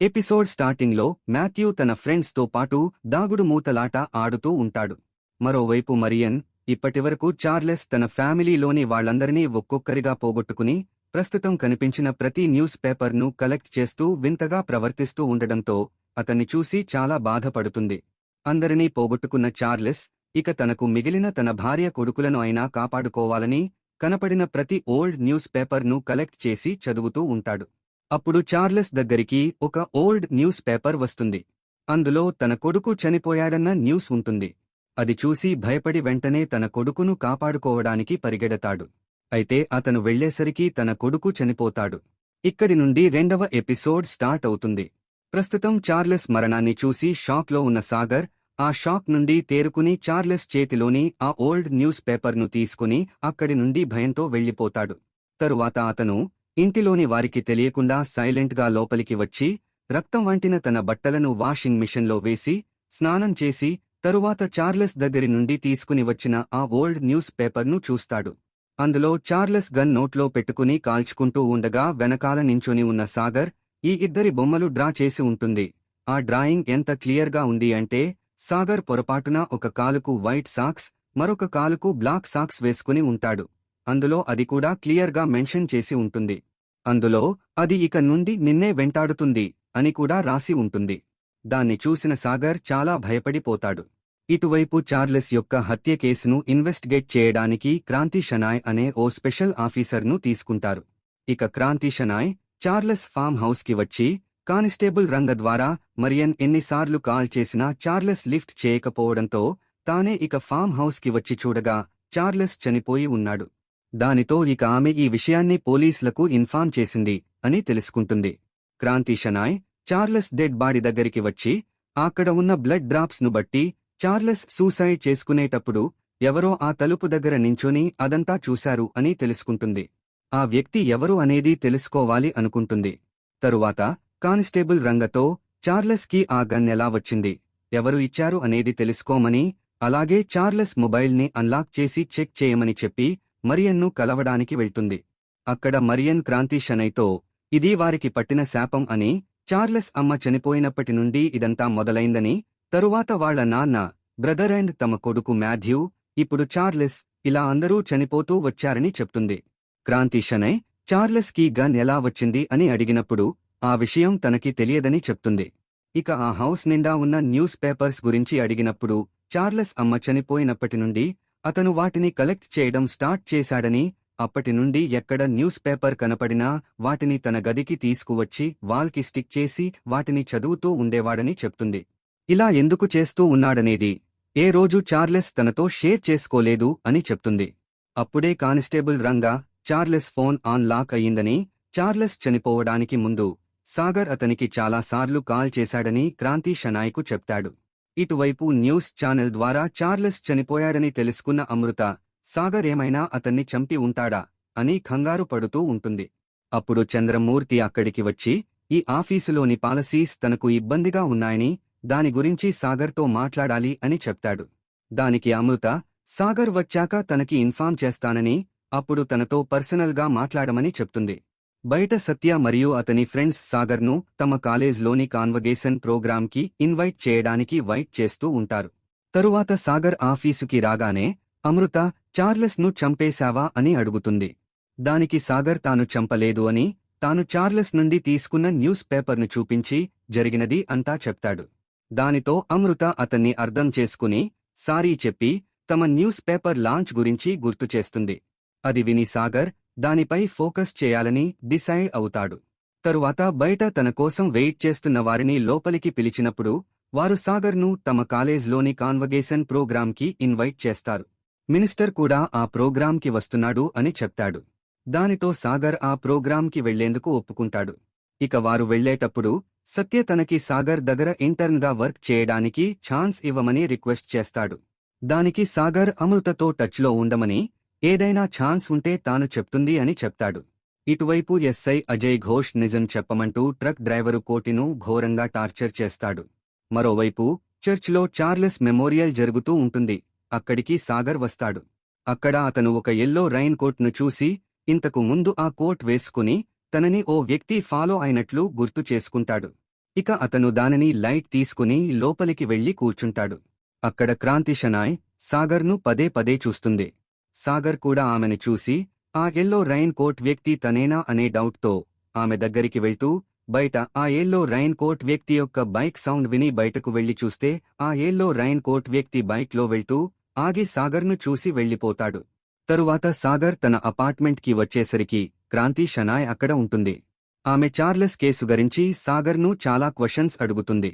Episode స్టార్టింగ్లో Matthew తన ఫ్రెండ్స్తో పాటు దాగుడు మూతలాట ఆడుతూ ఉంటాడు. మరోవైపు మరియన్ ఇప్పటివరకు చార్లెస్ తన ఫ్యామిలీలోని వాళ్ళందరినీ ఒక్కొక్కరిగా పోగొట్టుకుని ప్రస్తుతం కనిపించిన ప్రతి న్యూస్ పేపర్ను కలెక్ట్ చేస్తూ వింతగా ప్రవర్తిస్తూ ఉండడంతో అతన్ని చూసి చాలా బాధపడుతుంది. అందరినీ పోగొట్టుకున్న చార్లెస్ ఇక తనకు మిగిలిన తన భార్య కొడుకులను అయినా కాపాడుకోవాలని కనపడిన ప్రతి ఓల్డ్ న్యూస్ పేపర్ను కలెక్ట్ చేసి చదువుతూ ఉంటాడు. అప్పుడు చార్లెస్ దగ్గరికి ఒక ఓల్డ్ న్యూస్ పేపర్ వస్తుంది. అందులో తన కొడుకు చనిపోయాడన్న న్యూస్ ఉంటుంది. అది చూసి భయపడి వెంటనే తన కొడుకును కాపాడుకోవడానికి పరిగెడతాడు. అయితే అతను వెళ్ళేసరికి తన కొడుకు చనిపోతాడు. ఇక్కడి నుండి రెండవ ఎపిసోడ్ స్టార్ట్ అవుతుంది. ప్రస్తుతం చార్లెస్ మరణాన్ని చూసి షాక్లో ఉన్న సాగర్ ఆ షాక్ నుండి తేరుకుని చార్లెస్ చేతిలోని ఆ ఓల్డ్ న్యూస్ పేపర్ను తీసుకుని అక్కడి నుండి భయంతో వెళ్ళిపోతాడు తరువాత అతను ఇంటిలోని వారికి తెలియకుండా సైలెంట్గా లోపలికి వచ్చి రక్తం వంటిన తన బట్టలను వాషింగ్ మిషన్లో వేసి స్నానం చేసి తరువాత చార్లెస్ దగ్గరి నుండి తీసుకుని వచ్చిన ఆ ఓల్డ్ న్యూస్ పేపర్ను చూస్తాడు. అందులో చార్లెస్ గన్ నోట్లో పెట్టుకుని కాల్చుకుంటూ ఉండగా వెనకాల నించుని ఉన్న సాగర్ ఈ ఇద్దరి బొమ్మలు డ్రా చేసి ఉంటుంది. ఆ డ్రాయింగ్ ఎంత క్లియర్గా ఉంది అంటే సాగర్ పొరపాటున ఒక కాలుకు వైట్ సాక్స్ మరొక కాలుకు బ్లాక్ సాక్స్ వేసుకుని ఉంటాడు. అందులో అది కూడా క్లియర్గా మెన్షన్ చేసి ఉంటుంది. అందులో అది ఇక నుండి నిన్నే వెంటాడుతుంది అని కూడా రాసి ఉంటుంది. దాన్ని చూసిన సాగర్ చాలా భయపడిపోతాడు. ఇటువైపు చార్లెస్ యొక్క హత్య కేసును ఇన్వెస్టిగేట్ చేయడానికి క్రాంతి షనాయ్ అనే ఓ స్పెషల్ ఆఫీసర్ను తీసుకుంటారు. ఇక క్రాంతి షనాయ్ చార్లెస్ ఫామ్ హౌస్కి వచ్చి కానిస్టేబుల్ రంగ ద్వారా మరియన్ ఎన్నిసార్లు కాల్ చేసినా చార్లెస్ లిఫ్ట్ చేయకపోవడంతో తానే ఇక ఫామ్ హౌస్కి వచ్చి చూడగా చార్లెస్ చనిపోయి ఉన్నాడు. దానితో ఇక ఆమె ఈ విషయాన్ని పోలీసులకు ఇన్ఫార్మ్ చేసింది అని తెలుసుకుంటుంది. Kranthi Shanay Charles dead body దగ్గరికి వచ్చి అక్కడ ఉన్న బ్లడ్ డ్రాప్స్ను బట్టి చార్లెస్ సూసైడ్ చేసుకునేటప్పుడు ఎవరో ఆ తలుపు దగ్గర నించొని అదంతా చూశారు అని తెలుసుకుంటుంది. ఆ వ్యక్తి ఎవరు అనేది తెలుసుకోవాలి అనుకుంటుంది. తరువాత కానిస్టేబుల్ రంగతో చార్లెస్కి ఆ గన్ ఎలా వచ్చింది ఎవరు ఇచ్చారు అనేది తెలుసుకోమని అలాగే చార్లెస్ మొబైల్ని అన్లాక్ చేసి చెక్ చేయమని చెప్పి మరియన్ను కలవడానికి వెళ్తుంది. అక్కడ మరియన్ క్రాంతి షనైతో ఇది వారికి పట్టిన శాపం అని చార్లెస్ అమ్మ చనిపోయినప్పటి నుండి ఇదంతా మొదలైందని తరువాత వాళ్ళ నాన్న బ్రదర్ అండ్ తమ కొడుకు మాథ్యూ ఇప్పుడు చార్లెస్ ఇలా అందరూ చనిపోతూ వచ్చారని చెప్తుంది. క్రాంతి షనై చార్లెస్కి గన్ ఎలా వచ్చింది? అని అడిగినప్పుడు ఆ విషయం తనకి తెలియదని చెప్తుంది. ఇక ఆ హౌస్ నిండా ఉన్న న్యూస్ పేపర్స్ గురించి అడిగినప్పుడు చార్లెస్ అమ్మ చనిపోయినప్పటి నుండి అతను వాటిని కలెక్ట్ చేయడం స్టార్ట్ చేశాడని అప్పటి నుండి ఎక్కడ న్యూస్ పేపర్ కనపడినా వాటిని తన గదికి తీసుకువచ్చి వాల్కి స్టిక్ చేసి వాటిని చదువుతూ ఉండేవాడని చెప్తుంది. ఇలా ఎందుకు చేస్తూ ఉన్నాడనేది ఏ రోజు చార్లెస్ తనతో షేర్ చేసుకోలేదు అని చెప్తుంది. అప్పుడే constable Ranga Charles phone unlock అయ్యిందని చార్లెస్ చనిపోవడానికి ముందు సాగర్ అతనికి చాలాసార్లు కాల్ చేశాడని క్రాంతి షనాయ్కు చెప్తాడు. ఇటువైపు న్యూస్ ఛానల్ ద్వారా చార్లెస్ చనిపోయాడని తెలుసుకున్న అమృత సాగర్ ఏమైనా అతన్ని చంపి ఉంటాడా అని కంగారు పడుతూ ఉంటుంది. అప్పుడు చంద్రమూర్తి అక్కడికి వచ్చి ఈ ఆఫీసులోని పాలసీస్ తనకు ఇబ్బందిగా ఉన్నాయని దాని గురించి సాగర్తో మాట్లాడాలి అని చెప్తాడు. దానికి అమృత సాగర్ వచ్చాక తనకి ఇన్ఫామ్ చేస్తానని అప్పుడు తనతో పర్సనల్గా మాట్లాడమని చెప్తుంది. బయట సత్య మరియు అతని ఫ్రెండ్స్ సాగర్ను తమ కాలేజ్లోని కాన్వగేషన్ ప్రోగ్రాంకి ఇన్వైట్ చేయడానికి వైట్ చేస్తూ ఉంటారు. తరువాత సాగర్ ఆఫీసుకి రాగానే అమృత చార్లెస్ను చంపేశావా? అని అడుగుతుంది. దానికి సాగర్ తాను చంపలేదు అని తాను చార్లెస్ నుండి తీసుకున్న న్యూస్ పేపర్ను చూపించి జరిగినది అంతా చెప్తాడు. దానితో అమృత అతన్ని అర్థం చేసుకుని సారీ చెప్పి తమ న్యూస్ పేపర్ లాంచ్ గురించి గుర్తు చేస్తుంది. అది విని సాగర్ దానిపై ఫోకస్ చేయాలని డిసైడ్ అవుతాడు. తరువాత బయట తన కోసం వెయిట్ చేస్తున్న వారిని లోపలికి పిలిచినప్పుడు వారు సాగర్ను తమ కాలేజ్లోని కాన్వగేషన్ ప్రోగ్రాంకి ఇన్వైట్ చేస్తారు. మినిస్టర్ కూడా ఆ ప్రోగ్రాంకి వస్తున్నాడు అని చెప్తాడు. దానితో సాగర్ ఆ ప్రోగ్రాంకి వెళ్ళేందుకు ఒప్పుకుంటాడు. ఇక వారు వెళ్ళేటప్పుడు సత్య తనకి సాగర్ దగ్గర ఇంటర్న్గా వర్క్ చేయడానికి ఛాన్స్ ఇవ్వమని రిక్వెస్ట్ చేస్తాడు. దానికి సాగర్ అమృతతో టచ్లో ఉండమని ఏదైనా ఛాన్స్ ఉంటే తాను చెప్తుంది అని చెప్తాడు. ఇటువైపు ఎస్ఐ అజయ్ ఘోష్ నిజం చెప్పమంటూ ట్రక్ డ్రైవరు కోటిను ఘోరంగా టార్చర్ చేస్తాడు. మరోవైపు చర్చ్లో చార్లెస్ మెమోరియల్ జరుగుతూ ఉంటుంది. అక్కడికి సాగర్ వస్తాడు. అక్కడ అతను ఒక ఎల్లో రైన్ కోట్ను చూసి ఇంతకు ముందు ఆ కోట్ వేసుకుని తనని ఓ వ్యక్తి ఫాలో అయినట్లు గుర్తు చేసుకుంటాడు. ఇక అతను దానిని లైట్ తీసుకుని లోపలికి వెళ్ళి కూర్చుంటాడు. అక్కడ క్రాంతి షనాయ్ సాగర్ను పదే పదే చూస్తుంది. సాగర్ కూడా ఆమెను చూసి ఆ ఎల్లో రైన్ కోట్ వ్యక్తి తనేనా అనే డౌట్తో ఆమె దగ్గరికి వెళ్తూ బయట ఆ ఎల్లో రైన్ కోట్ వ్యక్తి యొక్క బైక్ సౌండ్ విని బయటకు వెళ్ళి చూస్తే ఆ ఎల్లో రైన్ కోట్ వ్యక్తి బైక్లో వెళ్తూ ఆగి సాగర్ను చూసి వెళ్ళిపోతాడు తరువాత సాగర్ తన అపార్ట్మెంట్కి వచ్చేసరికి క్రాంతి షనాయ్ అక్కడ ఉంటుంది. ఆమె చార్లెస్ కేసు గురించి సాగర్ను చాలా క్వశ్చన్స్ అడుగుతుంది.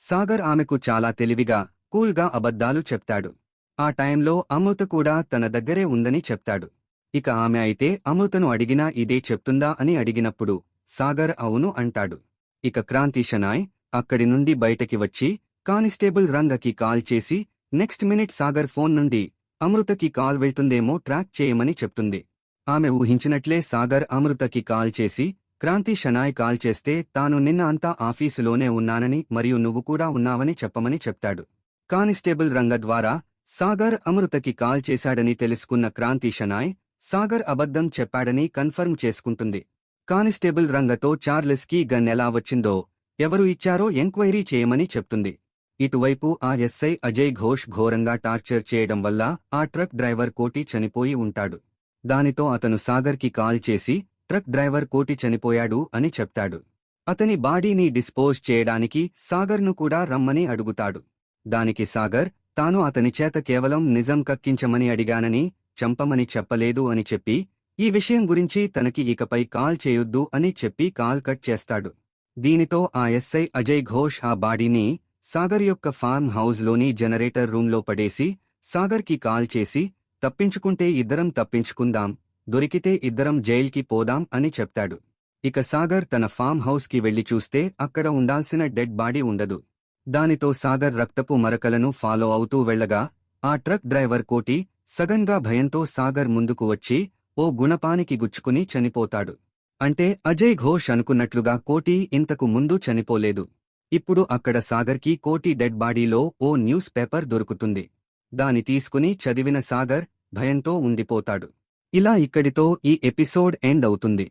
సాగర్ ఆమెకు చాలా తెలివిగా కూల్గా అబద్ధాలు చెప్తాడు. ఆ టైంలో అమృత కూడా తన దగ్గరే ఉందని చెప్తాడు. ఇక ఆమె అయితే అమృతను అడిగినా ఇదే చెప్తుందా అని అడిగినప్పుడు సాగర్ అవును అంటాడు. ఇక క్రాంతి షనాయ్ అక్కడి నుండి బయటకి వచ్చి కానిస్టేబుల్ రంగకి కాల్ చేసి నెక్స్ట్ మినిట్ సాగర్ ఫోన్ నుండి అమృతకి కాల్ వెళ్తుందేమో ట్రాక్ చేయమని చెప్తుంది ఆమె ఊహించినట్లే సాగర్ అమృతకి కాల్ చేసి క్రాంతి షనాయ్ కాల్ చేస్తే తాను నిన్న అంతా ఆఫీసులోనే ఉన్నానని మరియు నువ్వు కూడా ఉన్నావని చెప్పమని చెప్తాడు. కానిస్టేబుల్ రంగ ద్వారా సాగర్ అమృతకి కాల్ చేశాడని తెలుసుకున్న క్రాంతి షనాయ్ సాగర్ అబద్ధం చెప్పాడని కన్ఫర్మ్ చేసుకుంటుంది. కానిస్టేబుల్ రంగతో చార్లెస్కి గన్ ఎలా వచ్చిందో ఎవరు ఇచ్చారో ఎంక్వైరీ చేయమని చెప్తుంది. ఇటువైపు ఆ ఎస్ఐ అజయ్ ఘోష్ ఘోరంగా టార్చర్ చేయడం వల్ల ఆ ట్రక్ డ్రైవర్ కోటి చనిపోయి ఉంటాడు. దానితో అతను సాగర్కి కాల్ చేసి ట్రక్ డ్రైవర్ కోటి చనిపోయాడు అని చెప్తాడు. అతని బాడీని డిస్పోజ్ చేయడానికి సాగర్ను కూడా రమ్మని అడుగుతాడు. దానికి సాగర్ తాను అతని చేత కేవలం నిజం కక్కించమని అడిగానని చంపమని చెప్పలేదు అని చెప్పి ఈ విషయం గురించి తనకి ఇకపై కాల్ చేయొద్దు అని చెప్పి కాల్ కట్ చేస్తాడు. దీనితో ఆ ఎస్ఐ అజయ్ ఘోష్ ఆ బాడీని సాగర్ యొక్క ఫార్మ్ హౌస్లోని జనరేటర్ రూంలో పడేసి సాగర్కి కాల్ చేసి తప్పించుకుంటే ఇద్దరం తప్పించుకుందాం దొరికితే ఇద్దరం జైల్కి పోదాం అని చెప్తాడు. ఇక సాగర్ తన ఫామ్ హౌస్కి వెళ్ళి చూస్తే అక్కడ ఉండాల్సిన డెడ్ బాడీ ఉండదు. దానితో సాగర్ రక్తపు మరకలను ఫాలో అవుతూ వెళ్ళగా ఆ ట్రక్ డ్రైవర్ కోటి సగన్గా భయంతో సాగర్ ముందుకు వచ్చి ఓ గుణపానికి గుచ్చుకుని చనిపోతాడు. అంటే అజయ్ ఘోష్ అనుకున్నట్లుగా కోటి ఇంతకు ముందు చనిపోలేదు. ఇప్పుడు అక్కడ సాగర్కి కోటి డెడ్ బాడీలో ఓ న్యూస్ పేపర్ దొరుకుతుంది. దాని తీసుకుని చదివిన సాగర్ భయంతో ఉండిపోతాడు. ఇలా ఇక్కడితో ఈ ఎపిసోడ్ ఎండ్ అవుతుంది.